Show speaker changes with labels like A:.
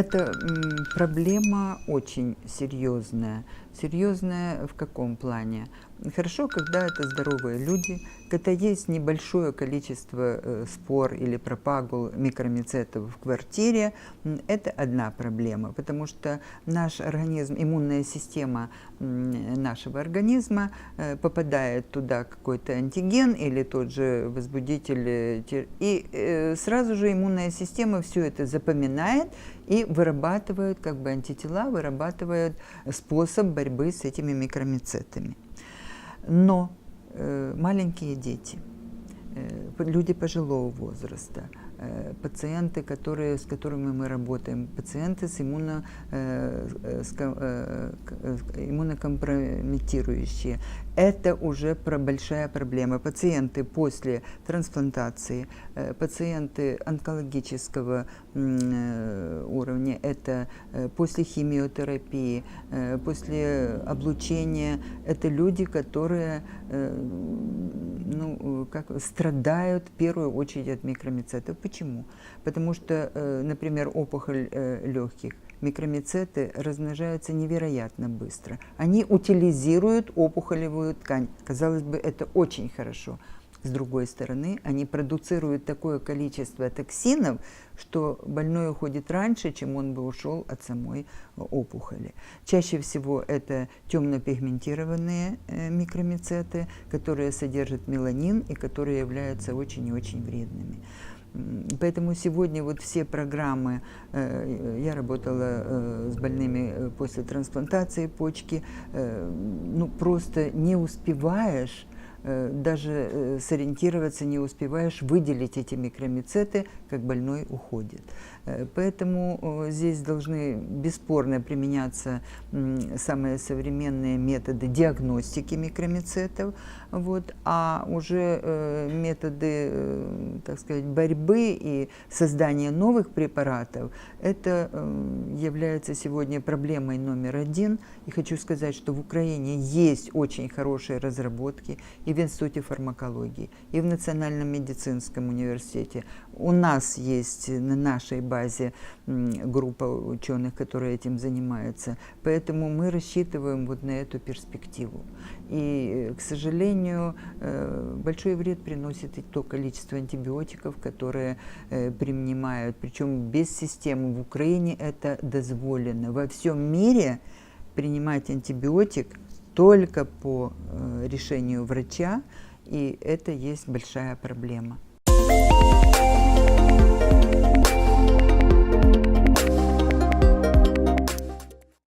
A: Это проблема очень серьезная. Серьезная в каком плане? Хорошо, когда это здоровые люди, когда есть небольшое количество э, спор или пропагул микромицетов в квартире, это одна проблема, потому что наш организм, иммунная система нашего организма э, попадает туда какой-то антиген или тот же возбудитель, э, и сразу же иммунная система все это запоминает и вырабатывает, как бы антитела, вырабатывает способ борьбы с этими микромицетами. Но э, маленькие дети, э, люди пожилого возраста, пациенты, которые, с которыми мы работаем, пациенты с, иммуно, э, э, с э, э, иммунокомпрометирующие, это уже про большая проблема. Пациенты после трансплантации, э, пациенты онкологического э, уровня, это э, после химиотерапии, э, после облучения, это люди, которые э, ну, э, как, страдают в первую очередь от микромицетов. Почему? Потому что, э, например, опухоль легких, микромицеты размножаются невероятно быстро. Они утилизируют опухолевую ткань. Казалось бы, это очень хорошо. С другой стороны, они продуцируют такое количество токсинов, что больной уходит раньше, чем он бы ушел от самой э, опухоли. Чаще всего это темно-пигментированные э, микромицеты, которые содержат меланин и которые являются очень и очень вредными. Поэтому сегодня вот все программы, э, я работала э, с больными э, после трансплантации почки, ну просто не успеваешь даже э, сориентироваться не успеваешь, выделить эти микромицеты, как больной уходит. Э, Поэтому э, здесь должны бесспорно применяться самые современные методы диагностики микромицетов, вот, а уже э, методы, э, так сказать, борьбы и создания новых препаратов, это э, является сегодня проблемой номер один. И хочу сказать, что в Украине есть очень хорошие разработки и в Институте фармакологии, и в Национальном медицинском университете. У нас есть на нашей базе группа ученых, которые этим занимаются. Поэтому мы рассчитываем вот на эту перспективу. И, э, к сожалению, э, большой вред приносит и то количество антибиотиков, которые э, принимают, причем без системы. В Украине это дозволено. Во всем мире принимать антибиотик только по э, решению врача, и это есть большая проблема.